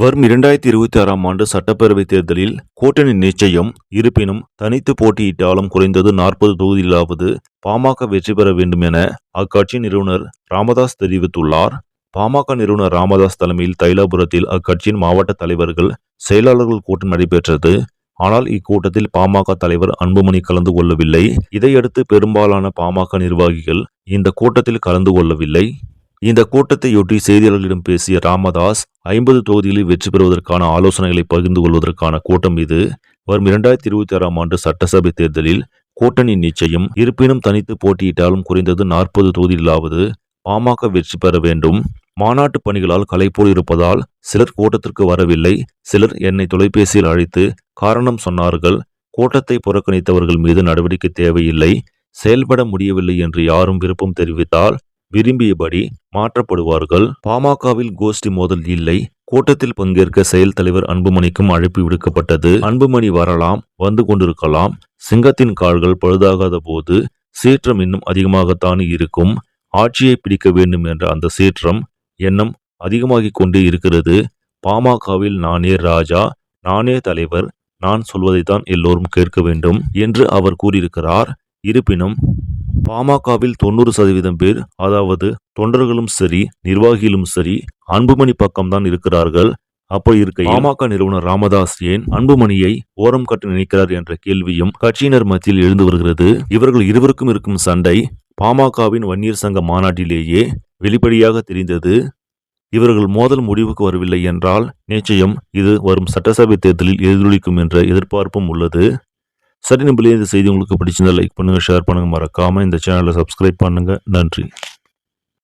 வரும் இரண்டாயிரத்தி இருபத்தி ஆறாம் ஆண்டு சட்டப்பேரவைத் தேர்தலில் கூட்டணி நிச்சயம் இருப்பினும் தனித்து போட்டியிட்டாலும் குறைந்தது நாற்பது தொகுதியிலாவது பாமக வெற்றி பெற வேண்டும் என அக்கட்சி நிறுவனர் ராமதாஸ் தெரிவித்துள்ளார். பாமக நிறுவனர் ராமதாஸ் தலைமையில் தைலாபுரத்தில் அக்கட்சியின் மாவட்ட தலைவர்கள் செயலாளர்கள் கூட்டம் நடைபெற்றது. ஆனால் இக்கூட்டத்தில் பாமக தலைவர் அன்புமணி கலந்து கொள்ளவில்லை. இதையடுத்து பெரும்பாலான பாமக நிர்வாகிகள் இந்த கூட்டத்தில் கலந்து கொள்ளவில்லை. இந்த கூட்டத்தையொட்டி செய்தியாளர்களிடம் பேசிய ராமதாஸ் ஐம்பது தொகுதிகளில் வெற்றி பெறுவதற்கான ஆலோசனைகளை பகிர்ந்து கொள்வதற்கான கூட்டம் இது. வரும் இரண்டாயிரத்தி இருபத்தி ஆறாம் ஆண்டு சட்டசபை தேர்தலில் கூட்டணி நிச்சயம். இருப்பினும் தனித்து போட்டியிட்டாலும் குறைந்தது நாற்பது தொகுதியிலாவது பாமக வெற்றி பெற வேண்டும். மாநாட்டு பணிகளால் கலைப்போல் இருப்பதால் சிலர் கூட்டத்திற்கு வரவில்லை. சிலர் என்னை தொலைபேசியில் அழைத்து காரணம் சொன்னார்கள். கூட்டத்தை புறக்கணித்தவர்கள் மீது நடவடிக்கை தேவையில்லை. செயல்பட முடியவில்லை என்று யாரும் விருப்பம் தெரிவித்தால் விரும்பியபடி மாற்றப்படுவார்கள். பாமகவில் கோஷ்டி மோதல் இல்லை. கூட்டத்தில் பங்கேற்க செயல் தலைவர் அன்புமணிக்கும் அழைப்பு விடுக்கப்பட்டது. அன்புமணி வரலாம் வந்து கொண்டிருக்கலாம். சிங்கத்தின் கால்கள் பழுதாகாத போது சீற்றம் இன்னும் அதிகமாகத்தான் இருக்கும். ஆட்சியை பிடிக்க வேண்டும் என்ற அந்த சீற்றம் எண்ணம் அதிகமாகிக் கொண்டே இருக்கிறது. பாமகவில் நானே ராஜா நானே தலைவர் நான் சொல்வதைத்தான் எல்லோரும் கேட்க வேண்டும் என்று அவர் கூறியிருக்கிறார். இருப்பினும் பாமகவில் தொண்ணூறு சதவீதம் பேர் அதாவது தொண்டர்களும் சரி நிர்வாகிகளும் சரி அன்புமணி பக்கம்தான் இருக்கிறார்கள். அப்படி இருக்க பாமக நிறுவனர் ராமதாஸ் ஏன் அன்புமணியை ஓரம் கட்ட நினைக்கிறார் என்ற கேள்வியும் கட்சியினர் மத்தியில் எழுந்து வருகிறது. இவர்கள் இருவருக்கும் இருக்கும் சண்டை பாமகவின் வன்னியர் சங்க மாநாட்டிலேயே வெளிப்படையாக தெரிந்தது. இவர்கள் மோதல் முடிவுக்கு வரவில்லை என்றால் நிச்சயம் இது வரும் சட்டசபை தேர்தலில் எதிரொலிக்கும் என்ற எதிர்பார்ப்பும் உள்ளது. சரி நம்பளே இந்த செய்தி உங்களுக்கு பிடிச்சிருந்தால் லைக் பண்ணுங்கள் ஷேர் பண்ணுங்கள் மறக்காமல் இந்த சேனலை சப்ஸ்கிரைப் பண்ணுங்கள் நன்றி.